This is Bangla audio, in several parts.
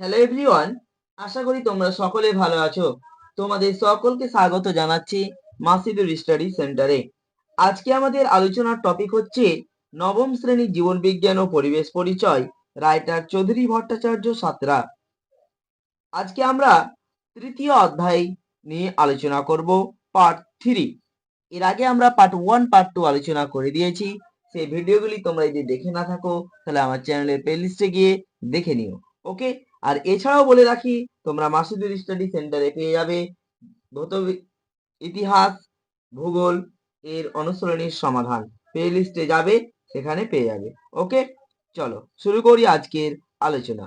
হ্যালো এভরিওয়ান আশা করি তোমরা সকলে ভালো আছো। তোমাদের সকলকে স্বাগত জানাচ্ছি মাসিদুর স্টাডি সেন্টারে। আজকে আমাদের আলোচনার টপিক হচ্ছে নবম শ্রেণির জীবন বিজ্ঞান ও পরিবেশ পরিচয়, রাইটার চৌধুরী ভট্টাচার্য সাতরা। আজকে আমরা তৃতীয় অধ্যায় নিয়ে আলোচনা করব পার্ট থ্রি এর আগে আমরা পার্ট ওয়ান পার্ট টু আলোচনা করে দিয়েছি। সেই ভিডিওগুলি তোমরা যদি দেখে না থাকো, তাহলে আমার চ্যানেলের প্লেলিস্টে গিয়ে দেখে নিও। ওকে আর এছাড়াও বলে রাখি, তোমরা মাসুদুর স্টাডি সেন্টারে পেয়ে যাবে। ভৌত ইতিহাস, ভূগোল এর অনুসরণীর সমাধান। প্লে লিস্টে যাবে, সেখানে পেয়ে যাবে। ওকে চলো, শুরু করি আজকের আলোচনা।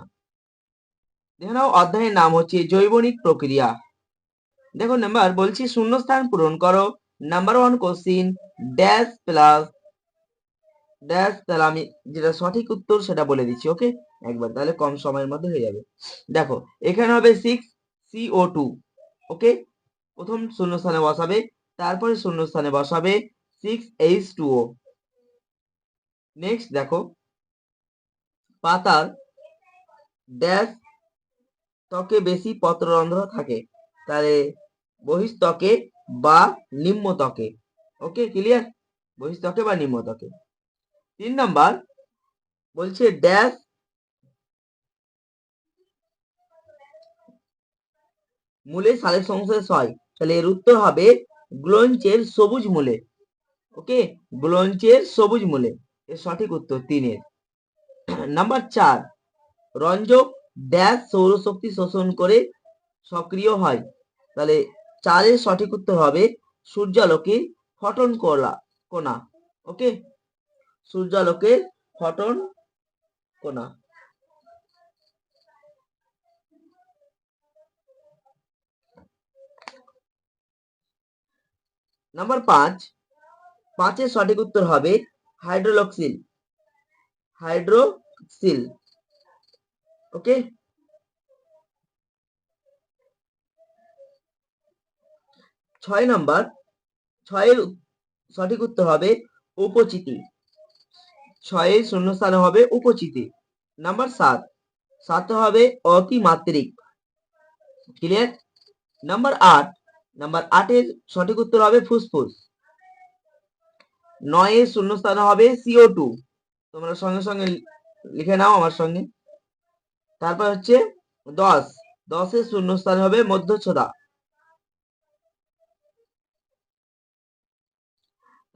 দেখে অধ্যায়ের নাম হচ্ছে জৈবনিক প্রক্রিয়া। দেখো নাম্বার বলছি শূন্যস্থান পূরণ করো। Number one question dash plus dash তাহলে আমি যেটা সঠিক উত্তর সেটা বলে দিচ্ছি ওকে একবার, তাহলে কম সময়ের মধ্যে হয়ে যাবে। দেখো, এখানে হবে সিক্স সিও টু ওকে প্রথম শূন্যস্থানে বসাবে, তারপরে শূন্যস্থানে বসাবে six H two O next দেখো, পাতার ড্যাশ ত্বকে বেশি পত্ররন্ধ্র থাকে, তাহলে বহিস্তকে বা নিম্ন ত্বকে ওকে ক্লিয়ার বহিস্তকে বা নিম্ন ত্বকে। তিন নাম্বার বলছে ড্যাশ মূলে সালেক সংশ্লেষ হয় তাহলে এর উত্তর হবে গ্লোঞ্চের সবুজ মূলে। ওকে? গ্লোঞ্চের সবুজ মূলে। এর সঠিক উত্তর তিনের। নাম্বার চার, রঞ্জক ড্যাশ সৌরশক্তি শোষণ করে সক্রিয় হয়। তাহলে চারের সঠিক উত্তর হবে সূর্যালোকের ফটন কলা কোনা। ওকে? সূর্যালোকের ফটন কোনা। নাম্বার পাঁচ পাঁচের সঠিক উত্তর হবে হাইড্রোলক্সিল হাইড্রোক্সিল ওকে ছয় নাম্বার ছয়ের সঠিক উত্তর হবে উপচিতি ছয়ের শূন্যস্থানে হবে উপচিতি। নাম্বার সাত, সাতে হবে অতিমাত্রিক ক্লিয়ার নাম্বার আট নাম্বার আটের সঠিক উত্তর হবে ফুসফুস। নয়ের শূন্যস্থানে হবে সিও টু তোমরা সঙ্গে সঙ্গে লিখে নাও আমার সঙ্গে। তারপর হচ্ছে দশ। দশের শূন্যস্থানে হবে মধ্যচ্ছদা।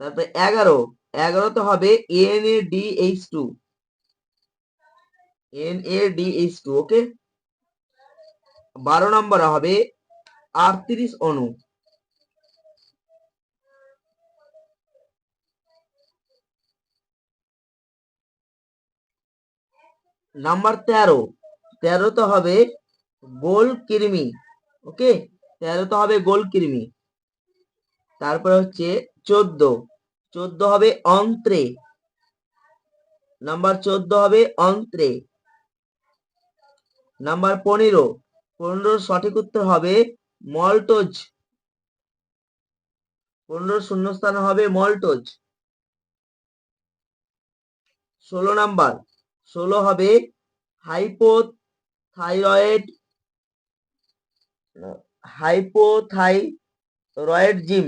তারপরে এগারো। এগারোতে হবে N A D H two N A D H two okay বারো নম্বরে হবে আটত্রিশ অণু নাম্বার তেরো। তেরোতে হবে গোল কৃমি ওকে? তেরোতে হবে গোল কৃমি তারপরে হচ্ছে চোদ্দ। চোদ্দ হবে অন্ত্রে। নাম্বার চোদ্দ হবে অন্ত্রে। নাম্বার পনেরো। পনেরোর সঠিক উত্তর হবে মল্টোজ। পনেরো শূন্যস্থানে হবে মল্টোজ। ষোলো নাম্বার। ষোলো হবে হাইপোথাইরয়েড হাইপোথাইরয়েড জিম।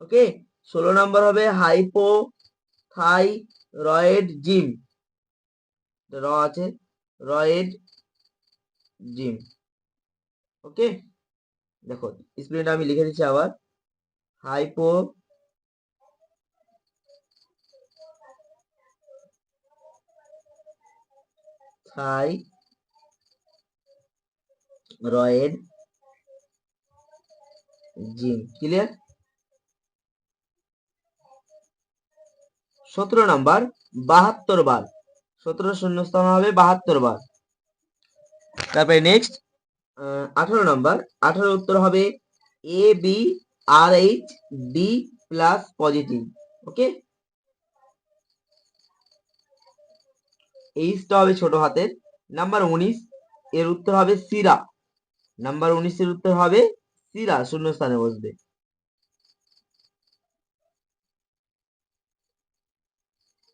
ওকে? ষোলো নাম্বার হবে হাইপোথাইরয়েড জিম। র আছে। রয়েড জিম। ওকে? দেখো স্প্লিট আমি লিখে দিচ্ছি আবার হাইপো থাই রয়েড জিম ক্লিয়ার সতেরো নাম্বার, বাহাত্তর বার, সতেরো শূন্য স্থান হবে বাহাত্তর বার। তারপরে নেক্সট আঠারো নাম্বার। আঠারো উত্তর হবে A B R H D plus positive okay এইচটা হবে ছোট হাতের। নাম্বার উনিশ, এর উত্তর হবে সিরা। নাম্বার উনিশের উত্তর হবে সিরা শূন্য স্থানে বসবে।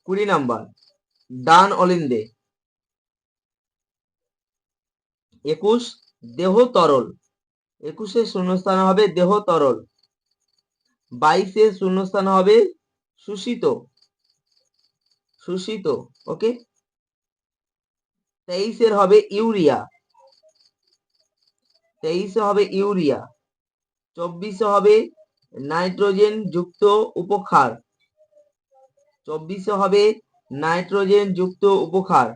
কুড়ি নাম্বার, ডান অলিন্দে। একুশ দেহ তরল। একুশে শূন্যস্থান হবে দেহ তরল। বাইশে শূন্যস্থান হবে শোষিত। শোষিত, ওকে? তেইশের হবে ইউরিয়া। তেইশে হবে ইউরিয়া। চব্বিশে হবে নাইট্রোজেন যুক্ত উপক্ষার চব্বিশে হবে নাইট্রোজেন যুক্ত উপক্ষার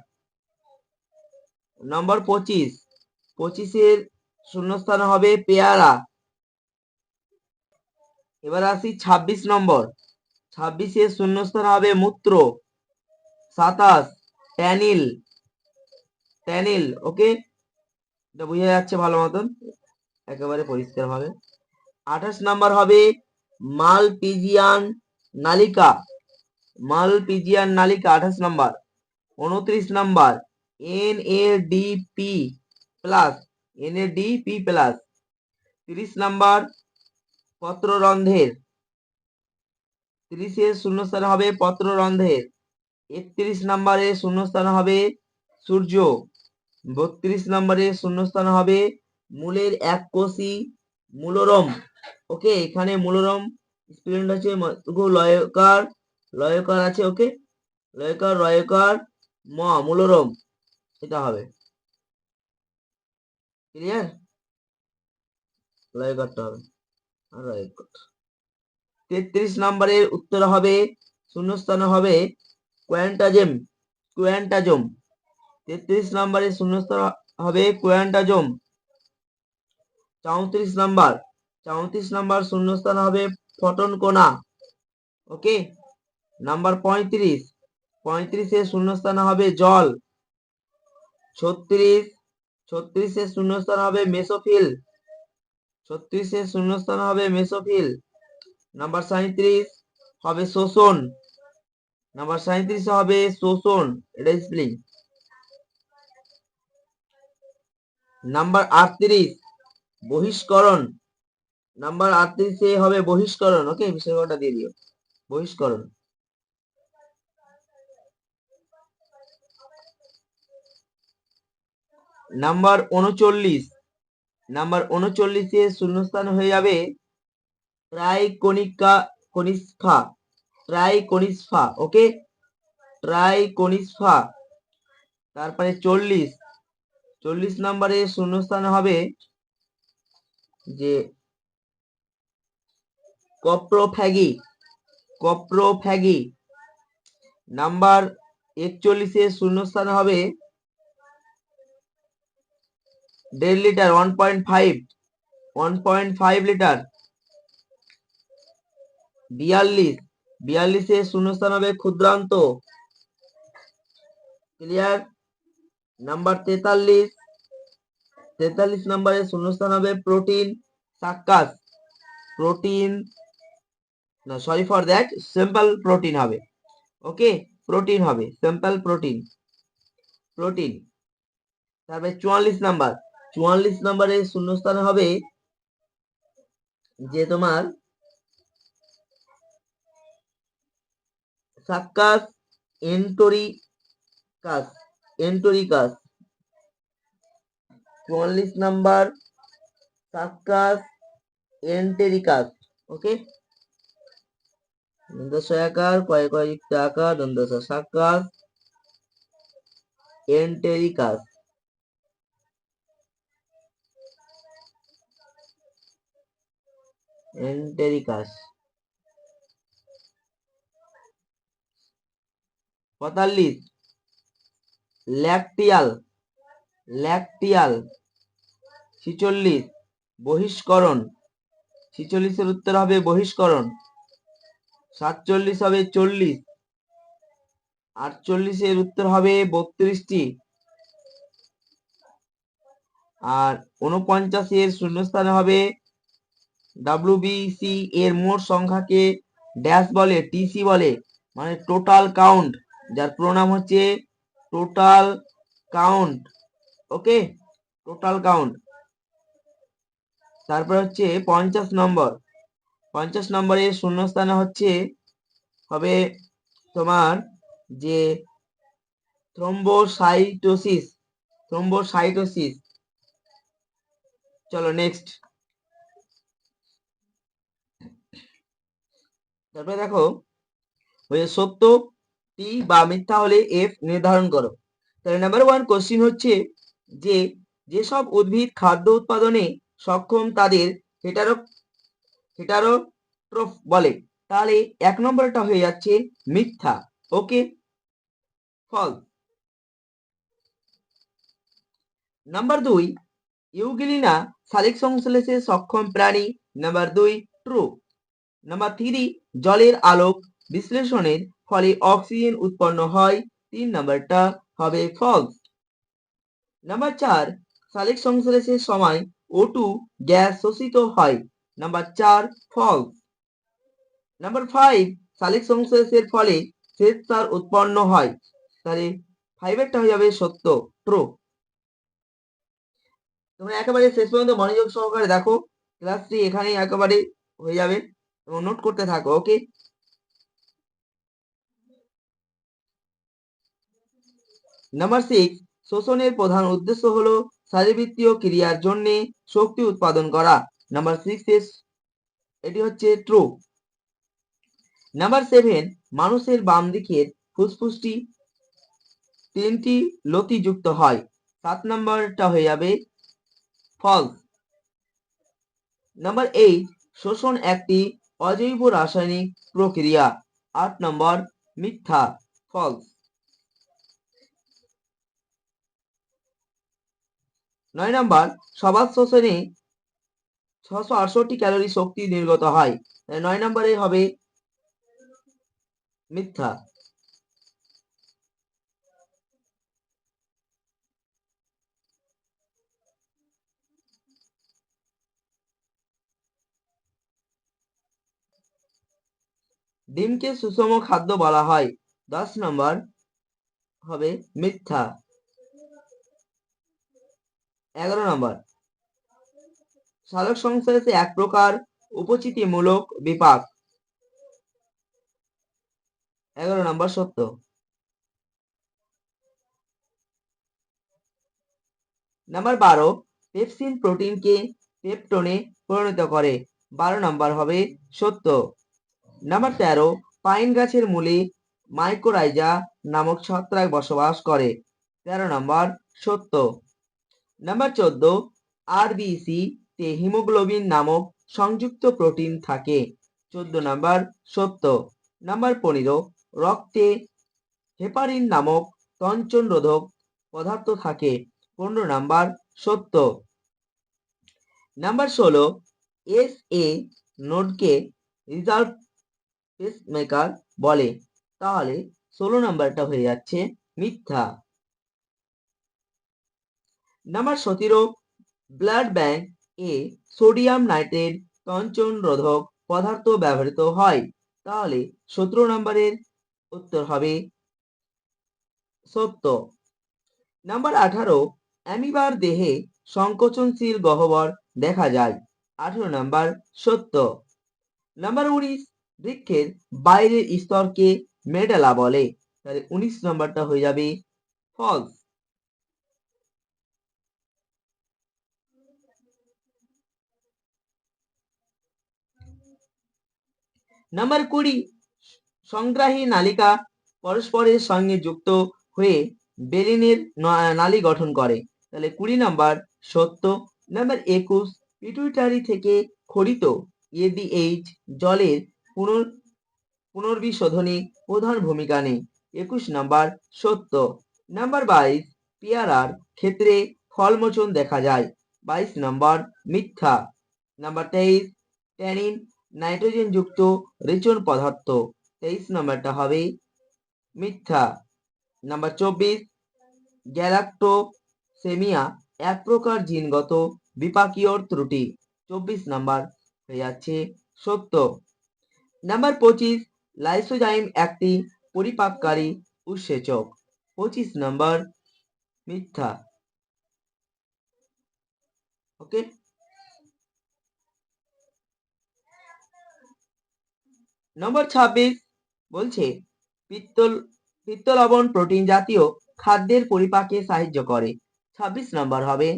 নম্বর পঁচিশ। পঁচিশের শূন্যস্থান হবে পেয়ারা। এবার আসি ছাব্বিশ নম্বর। ছাব্বিশের শূন্যস্থান হবে মূত্র। সাতাশ, ট্যানিল। ট্যানিল, ওকে? এটা বোঝা যাচ্ছে ভালো মতন। একেবারে পরিষ্কার হবে আঠাশ নাম্বার হবে মালপিজিয়ান নালিকা। মালপিজিয়ান নালিকা, আঠাশ নাম্বার। উনত্রিশ number N A D P plus N A D P plus তিরিশ নাম্বার পত্ররন্ধ্রের তিরিশের শূন্যস্থান হবে পত্ররন্ধ্রের একত্রিশ নম্বরে শূন্যস্থান হবে সূর্য। বত্রিশ নম্বরে শূন্যস্থান হবে মূলের এক কোষী মূলরম। ওকে এখানে মূলরম স্টুডেন্ট আছে লয়কার লয়কার আছে ওকে লয়কার, রয়কার, ম, মূলরম। এটা হবে। ক্লিয়ার লয়কারটা হবে। আর রয়কার তেত্রিশ নম্বরের উত্তর হবে, শূন্যস্থান হবে কোয়ান্টাজেম, কোয়ান্টাজম। তেত্রিশ নম্বরের শূন্যস্থান হবে কোয়ান্টাজম। চৌত্রিশ নাম্বার চৌত্রিশ নাম্বার শূন্যস্থান হবে ফটন কোনা ওকে নাম্বার পঁয়ত্রিশ। পঁয়ত্রিশে শূন্যস্থান হবে জল। ছত্রিশ ছত্রিশের শূন্যস্থান হবে মেসোফিল। ছত্রিশের শূন্যস্থান হবে মেসোফিল। নাম্বার সাঁত্রিশ হবে শোষণ। নাম্বার সাঁত্রিশ হবে শোষণ। স্প্লিং নাম্বার আটত্রিশ বহিষ্করণ। নাম্বার আটত্রিশে হবে বহিষ্করণ। ওকে বিষয়টা দিয়ে দিও। বহিষ্করণ। নাম্বার উনচল্লিশ। নাম্বার উনচল্লিশে শূন্যস্থান হয়ে যাবে ট্রাইকোনিকা কনিষ্ফা ট্রাইকোনিসফা ওকে ট্রাইকোনিসফা তারপরে চল্লিশ। চল্লিশ নম্বরে শূন্যস্থান হবে যে কপ্রোফ্যাগি। কপ্রোফ্যাগি। নাম্বার একচল্লিশে শূন্যস্থান হবে দেড় litre one point five one point five litre. বিয়াল্লিশ, বিয়াল্লিশে শূন্যস্থান হবে ক্ষুদ্রান্ত। ক্লিয়ার নাম্বার তেতাল্লিশ তেতাল্লিশ নম্বরে শূন্যস্থান হবে প্রোটিন সাক্কাস প্রোটিন না sorry for that simple protein হবে। ওকে প্রোটিন হবে সিম্পল প্রোটিন প্রোটিন তারপরে চুয়াল্লিশ নাম্বার। চুয়াল্লিশ নম্বরে শূন্যস্থান হবে যে তোমার সাক্কাস এন্টোরিকাস এন্টোরিকাস। চুয়াল্লিশ নাম্বার সাক্কাস এন্টেরিকাস, ওকে? দন্তস আকার কয় কয়যুক্ত আকার দন্তস সাক্কাস এন্টেরিকাস। এন্টেরিকাস পঁয়তাল্লিশ ল্যাকটিয়াল ল্যাকটিয়াল ছিচল্লিশ বহিষ্করণ ছিচল্লিশের উত্তর হবে বহিষ্করণ সাতচল্লিশ হবে চল্লিশ। আটচল্লিশের উত্তর হবে বত্রিশটি। আর উনপঞ্চাশের শূন্যস্থানে হবে ডাব্লিউবিসি এর মোট সংখ্যাকে ড্যাশ বলে টিসি বলে মানে টোটাল কাউন্ট যার প্রোনাম হচ্ছে total count okay total count তারপর হচ্ছে পঞ্চাশ নম্বর, পঞ্চাশ নম্বরে শূন্যস্থানে হচ্ছে, হবে তোমার যে থ্রম্বোসাইটোসিস থ্রম্বোসাইটোসিস চলো নেক্সট তারপরে দেখো সত্য, টি বা মিথ্যা হলে এফ নির্ধারণ করো। তাহলে নাম্বার ওয়ান কোশ্চিন হচ্ছে যে যেসব উদ্ভিদ খাদ্য উৎপাদনে সক্ষম তাদের হেটারো, হেটারোট্রফ বলে, তাহলে এক নম্বরটা হয়ে যাচ্ছে মিথ্যা। ওকে ফল নাম্বার দুই ইউগিলিনা শালিক সংশ্লেষে সক্ষম প্রাণী নাম্বার দুই ট্রু নাম্বার থ্রি জলের আলোক বিশ্লেষণের ফলে অক্সিজেন উৎপন্ন হয়। তিন নাম্বারটা হবে ফলস। নাম্বার চার শালিক সংশ্লেষের সময় ও টু গ্যাস শোষিত হয়। নাম্বার চার, ফলস। নাম্বার ফাইভ শালিক সংশ্লেষের ফলে শ্বেতসার উৎপন্ন হয়। তাহলে ফাইভেরটা হয়ে যাবে সত্য ট্রু তোমরা একেবারে শেষ পর্যন্ত মনোযোগ সহকারে দেখো। ক্লাসটি এখানেই একেবারে হয়ে যাবে। এবং নোট করতে থাকো ওকে নাম্বার সিক্স শোষণের প্রধান উদ্দেশ্য হলো শারীরবৃত্তীয় ক্রিয়ার জন্য শক্তি উৎপাদন করা। নাম্বার সিক্স এটি হচ্ছে ট্রু নাম্বার সেভেন মানুষের বাম দিকের ফুসফুসটি তিনটি লতি যুক্ত হয়। সাত নাম্বারটা হয়ে যাবে ফলস নাম্বার এইট শোষণ একটি অজৈব রাসায়নিক প্রক্রিয়া। আট নম্বর, মিথ্যা ফল নয় নম্বর, সবার শোষণে ছশো আটষট্টি ক্যালোরি শক্তি নির্গত হয়। নয় নম্বরে হবে মিথ্যা। ডিমকে সুষম খাদ্য বলা হয়। দশ নম্বর হবে মিথ্যা। এগারো নম্বর। সালোক সংশ্লেষে এক প্রকার উপচিতিমূলক বিপাক। এগারো নম্বর সত্য। নাম্বার বারো, পেপসিন প্রোটিনকে পেপটোনে পরিণত করে। বারো নম্বর হবে সত্য। নাম্বার তেরো, পাইন গাছের মূলে মাইকোরাইজা নামক ছত্রাক বসবাস করে। তেরো নম্বর সত্য। নাম্বার চোদ্দ আরবিসি তে হিমোগ্লোবিন নামক সংযুক্ত প্রোটিন থাকে। চোদ্দ নাম্বার সত্য। নাম্বার পনেরো, রক্তে হেপারিন নামক তঞ্চন রোধক পদার্থ থাকে। পনেরো নাম্বার সত্য। নাম্বার ষোলো এস এ নোডকে রিজার্ভ পেসমেকার বলে। তাহলে ষোলো নাম্বারটা হয়ে যাচ্ছে মিথ্যা। নাম্বার সতেরো ব্লাড ব্যাংক এ সোডিয়াম নাইট্রেট তঞ্চন রোধক পদার্থ ব্যবহৃত হয়। তাহলে সতেরো নম্বরের উত্তর হবে সত্য। নাম্বার আঠারো, অ্যামিবার দেহে সংকোচনশীল গহ্বর দেখা যায়। আঠারো নাম্বার সত্য। নাম্বার উনিশ বৃক্ষের বাইরের স্তরকে মেডালা বলে। তাহলে উনিশ নম্বরটা হয়ে যাবে ফলস নাম্বার কুড়ি, সংগ্রাহী নালিকা পরস্পরের সঙ্গে যুক্ত হয়ে বেলিনের নালী গঠন করে। তাহলে কুড়ি নাম্বার সত্য। নাম্বার একুশ, পিটুইটারি থেকে খরিত এডিএইচ জলের পুনর, পুনর্বিশোধনে প্রধান ভূমিকা নেই। একুশ নাম্বার, সত্য। নাম্বার বাইশ, পেয়ারার ক্ষেত্রে ফলমোচন দেখা যায়। বাইশ নম্বর, মিথ্যা। নাম্বার তেইশ, ট্যানিন নাইট্রোজেন যুক্ত রেচন পদার্থ। তেইশ নম্বরটা হবে মিথ্যা। নাম্বার চব্বিশ, গ্যালাক্টোসেমিয়া এক প্রকার জিনগত বিপাকীয় ত্রুটি। চব্বিশ নাম্বার হয়ে যাচ্ছে সত্য। নাম্বার পঁচিশ, লাইসোজাইম একটি পরিপাককারী উৎসেচক। পঁচিশ নাম্বার, মিথ্যা। ওকে নম্বর ছাব্বিশ বলছে, পিত্তল পিত্ত লবণ প্রোটিন জাতীয় খাদ্যের পরিপাকে সাহায্য করে। ছাব্বিশ নম্বর হবে,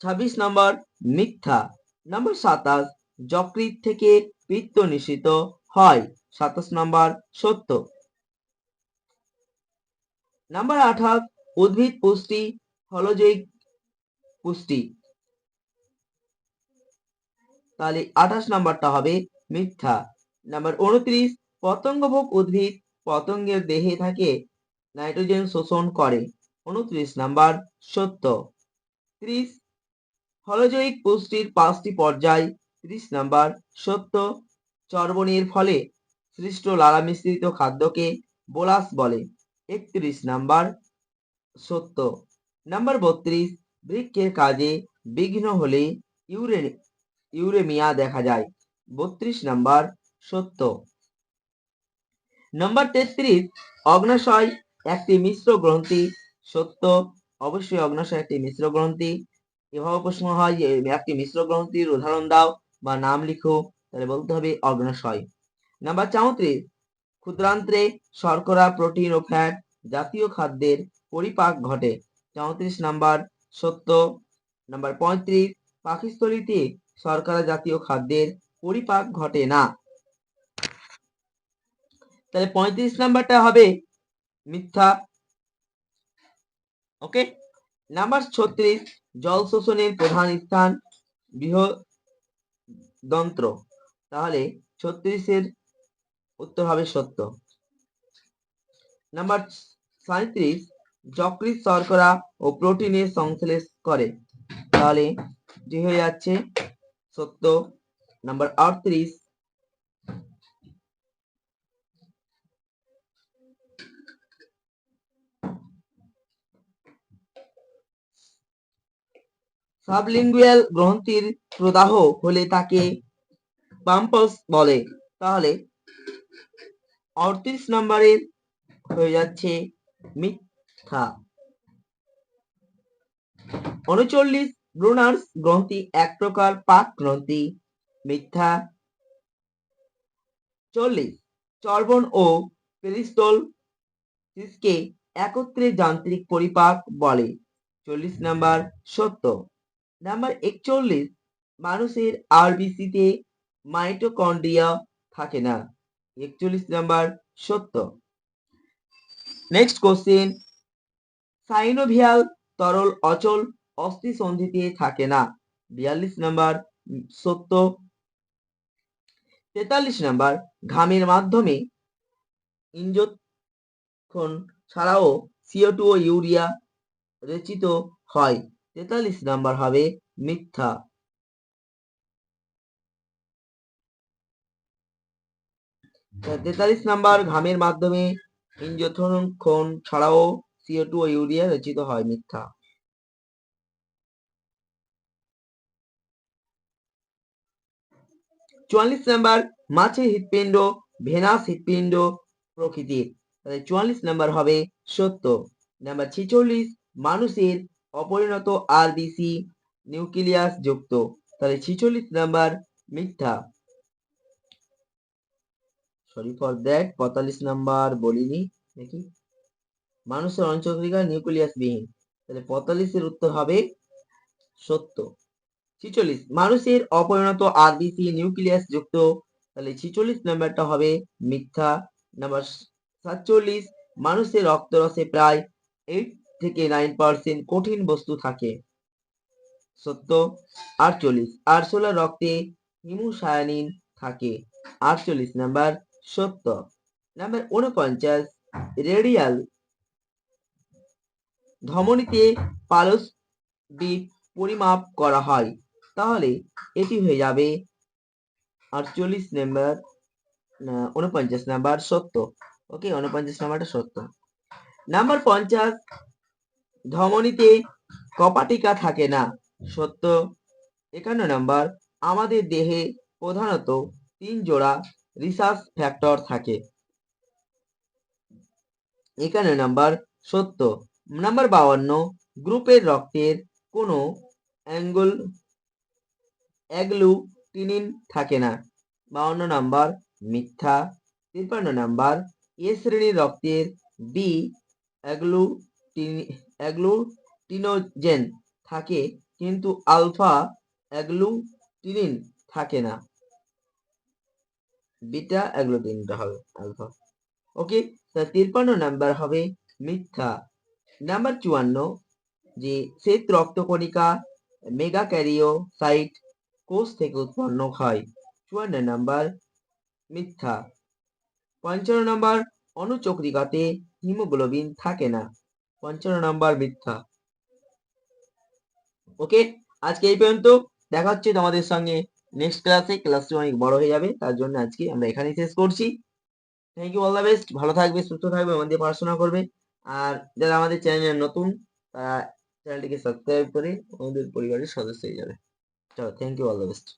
ছাব্বিশ নম্বর, মিথ্যা। নম্বর সাতাশ যকৃত থেকে পিত্ত নিঃসৃত হয়। সাতাশ নম্বর, সত্য। নাম্বার আঠাশ, উদ্ভিদ পুষ্টি ফলজৈব পুষ্টি। তাহলে আঠাশ নাম্বারটা হবে মিথ্যা। নাম্বার উনত্রিশ, পতঙ্গভোগ উদ্ভিদ পতঙ্গের দেহে থাকে, নাইট্রোজেন শোষণ করে। উনত্রিশ নাম্বার, সত্য। ত্রিশ ফলজৈব পুষ্টির পাঁচটি পর্যায় ত্রিশ নাম্বার, সত্য, চর্বণের ফলে সৃষ্ট লালা মিশ্রিত খাদ্যকে বোলাস বলে। একত্রিশ নাম্বার, সত্য। নাম্বার বত্রিশ, বৃক্ষের কাজে বিঘ্ন হলে ইউরে, ইউরেমিয়া দেখা যায়। বত্রিশ নাম্বার, সত্য। নাম্বার তেত্রিশ, অগ্নাশয় একটি মিশ্র গ্রন্থি। সত্য, অবশ্যই অগ্নাশয় একটি মিশ্র গ্রন্থি। এভাবে প্রশ্ন হয় একটি মিশ্র গ্রন্থির উদাহরণ দাও। বা নাম লিখো, তাহলে বলতে হবে অগ্নাশয়। নাম্বার চৌত্রিশ, ক্ষুদ্রান্ত্রে শর্করা, প্রোটিন ও ফ্যাট জাতীয় খাদ্যের পরিপাক ঘটে। চৌত্রিশ নাম্বার, সত্য। নাম্বার পঁয়ত্রিশ পাকিস্তলিতে শর্করা জাতীয় খাদ্যের পরিপাক ঘটে না। তাহলে পঁয়ত্রিশ নাম্বারটা হবে মিথ্যা। ওকে? নাম্বার ছত্রিশ জল শোষণের প্রধান স্থান বৃহদন্ত্র তাহলে ছত্রিশের উত্তর হবে সত্য। নাম্বার সাঁত্রিশ যকৃৎ শর্করা ও প্রোটিনের সংশ্লেষ করে। তাহলে যে হয়ে যাচ্ছে? সত্য। নাম্বার আটত্রিশ, সাবলিঙ্গুয়াল গ্রন্থির প্রদাহ হলে তাকে পাম্পস বলে। তাহলে অড়তিরিশ নম্বরের হয়ে যাচ্ছে মিথ্যা। উনচল্লিশ, ব্রুনার্স গ্রন্থি এক প্রকার পাক গ্রন্থি, মিথ্যা। চল্লিশ চর্বণ ও পেরিস্টল কে একত্রে যান্ত্রিক পরিপাক বলে। চল্লিশ নাম্বার সত্য। নাম্বার একচল্লিশ মানুষের আরবিসিতে মাইটোকন্ড্রিয়া থাকে না। একচল্লিশ নাম্বার সত্য। নেক্সট কোশ্চেন সাইনোভিয়াল তরল অচল অস্থি সন্ধিতে থাকে না। বিয়াল্লিশ নাম্বার সত্য। তেতাল্লিশ নাম্বার, ঘামের মাধ্যমে ইঞ্জক্ষণ ছাড়াও সিও টু ও ইউরিয়া রচিত হয়। তেতাল্লিশ নাম্বার হবে মিথ্যা। তেতাল্লিশ নাম্বার ঘামের মাধ্যমে ইঞ্জথন ছাড়াও সিও টু ও ইউরিয়া রচিত হয় মিথ্যা। চুয়াল্লিশ নাম্বার মাছের হৃৎপিণ্ড, ভেনাস হৃৎপিণ্ড প্রকৃতির। তাহলে চুয়াল্লিশ নাম্বার হবে সত্য। নাম্বার ছেচল্লিশ, মানুষের অপরিণত আরবিসি নিউক্লিয়াস যুক্ত। তাহলে ছিচল্লিশ নাম্বার মিথ্যা। সরি ফর দ্যাট পঁয়তাল্লিশ নাম্বার বলিনি দেখি মানুষের অঞ্চলিকা নিউক্লিয়াস বিহীন। তাহলে পঁয়তাল্লিশের উত্তর হবে সত্য। ছিচল্লিশ, মানুষের অপরিণত আরবিসি নিউক্লিয়াস যুক্ত। তাহলে ছিচল্লিশ নাম্বারটা হবে মিথ্যা। নাম্বার সাতচল্লিশ, মানুষের রক্তরসে প্রায় এইট থেকে নাইন পার্সেন্ট কঠিন বস্তু থাকে। সত্য, আটচল্লিশ আরশোলা রক্তে হিমোসায়ানিন থাকে। আটচল্লিশ নাম্বার সত্য। নাম্বার উনপঞ্চাশ রেডিয়াল ধমনীতে পালস বিট পরিমাপ করা হয়। তাহলে এটি হয়ে যাবে আটচল্লিশ নাম্বার উনপঞ্চাশ নাম্বার সত্য। ওকে উনপঞ্চাশ নাম্বারটা সত্য। নাম্বার পঞ্চাশ, ধমনীতে কপাটিকা থাকে না, সত্য। একান্ন নাম্বার আমাদের দেহে প্রধানত তিন জোড়া রিসার্চ ফ্যাক্টর থাকে। একান্ন নাম্বার সত্য। নাম্বার বাউান্ন গ্রুপের রক্তের কোনো অ্যাঙ্গুল অ্যাগ্লুটিনিন থাকে না। বাউন্ন নাম্বার মিথ্যা। তিপ্পান্ন নাম্বার এ শ্রেণির রক্তের বি অ্যাগ্লুটিন অ্যাগ্লুটিনোজেন থাকে, কিন্তু আলফা অ্যাগ্লুটিনিন থাকে না। বিটা অ্যাগ্লুটিনটা হবে, আলফা। ওকে তা তিরপান্ন নাম্বার হবে মিথ্যা। নাম্বার চুয়ান্ন, যে শ্বেত রক্তকণিকা মেগা ক্যারিও সাইট কোষ থেকে উৎপন্ন হয়। চুয়ান্ন নাম্বার, মিথ্যা। পঞ্চান্ন নাম্বার অনুচক্রিকাতে হিমোগ্লোবিন থাকে না। পঞ্চান্ন নাম্বার, মিথ্যা। ওকে আজকে এই পর্যন্ত। দেখা হচ্ছে তোমাদের সঙ্গে। নেক্সট ক্লাসে ক্লাসটি অনেক বড় হয়ে যাবে, তার জন্য আজকে আমরা এখানেই শেষ করছি। Thank you all the best ভালো থাকবে, সুস্থ থাকবে আমাদের পড়াশোনা করবে। আর যারা আমাদের চ্যানেলে নতুন, তারা চ্যানেলটিকে সাবস্ক্রাইব করে আমাদের পরিবারের সদস্য হয়ে যাবে। চলো thank you all the best